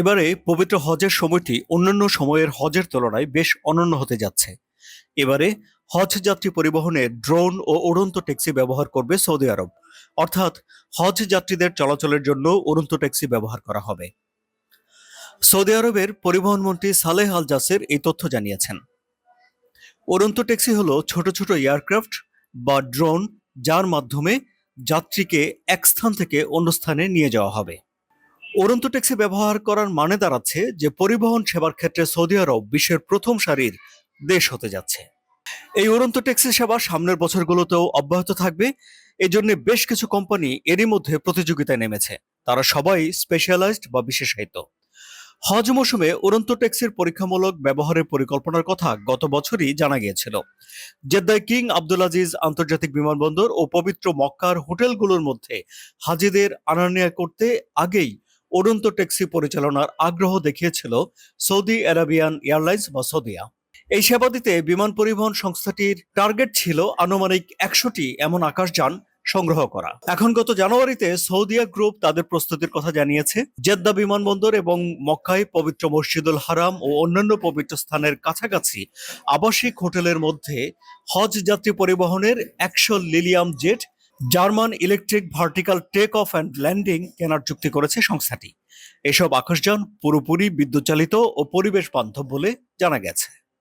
এবারে পবিত্র হজের সময়টি অন্যান্য সময়ের হজের তুলনায় বেশ অনন্য হতে যাচ্ছে। এবারে হজ যাত্রী পরিবহনে ড্রোন ও উড়ন্ত ট্যাক্সি ব্যবহার করবে সৌদি আরব। অর্থাৎ হজ যাত্রীদের চলাচলের জন্য উড়ন্ত ট্যাক্সি ব্যবহার করা হবে। সৌদি আরবের পরিবহন মন্ত্রী সালেহ আল জাসের এই তথ্য জানিয়েছেন। উড়ন্ত ট্যাক্সি হলো ছোট ছোট এয়ারক্রাফট বা ড্রোন, যার মাধ্যমে যাত্রীকে এক স্থান থেকে অন্য স্থানে নিয়ে যাওয়া হবে। উড়ন্ত ট্যাক্সি ব্যবহার করার মানে দাঁড়াচ্ছে যে পরিবহন সেবার ক্ষেত্রে সৌদি আরব বিশ্বের প্রথম সারির দেশ হতে যাচ্ছে। এই উড়ন্ত ট্যাক্সি সেবা সামনের বছরগুলোতেও অব্যাহত থাকবে। এজন্য বেশ কিছু কোম্পানি এরই মধ্যে প্রতিযোগিতায় নেমেছে। তারা সবাই স্পেশালাইজড বা বিশেষায়িত। হজ মৌসুমে উড়ন্ত ট্যাক্সির পরীক্ষামূলক ব্যবহারের পরিকল্পনার কথা গত বছরই জানা গিয়েছিল। জেদ্দায় কিং আব্দুল আজিজ আন্তর্জাতিক বিমানবন্দর ও পবিত্র মক্কার হোটেলগুলোর মধ্যে হাজিদের আনা নেয়া করতে আগেই উড়ন্ত ট্যাক্সি পরিচালনার আগ্রহ দেখিয়েছিল সৌদি আরাবিয়ান এয়ারলাইন্স বা সৌদিয়া। এই সেবা দিতে বিমান পরিবহন সংস্থাটির টার্গেট ছিল আনুমানিক একশোটি এমন আকাশযান সংগ্রহ করা। এখন গত জানুয়ারিতে সৌদিয়া গ্রুপ তাদের প্রস্তুতির কথা জানিয়েছে। জেদ্দা বিমানবন্দর এবং মক্কায় পবিত্র মসজিদুল হারাম ও অন্যান্য পবিত্র স্থানের কাছাকাছি আবাসিক হোটেলের মধ্যে হজ যাত্রী পরিবহনের একশো Lilium jet German electric vertical take off and landing কেনার চুক্তি করেছে সংস্থাটি। এসব আকাশযান পুরোপুরি বিদ্যুৎ চালিত ও পরিবেশ বান্ধব বলে জানা গেছে।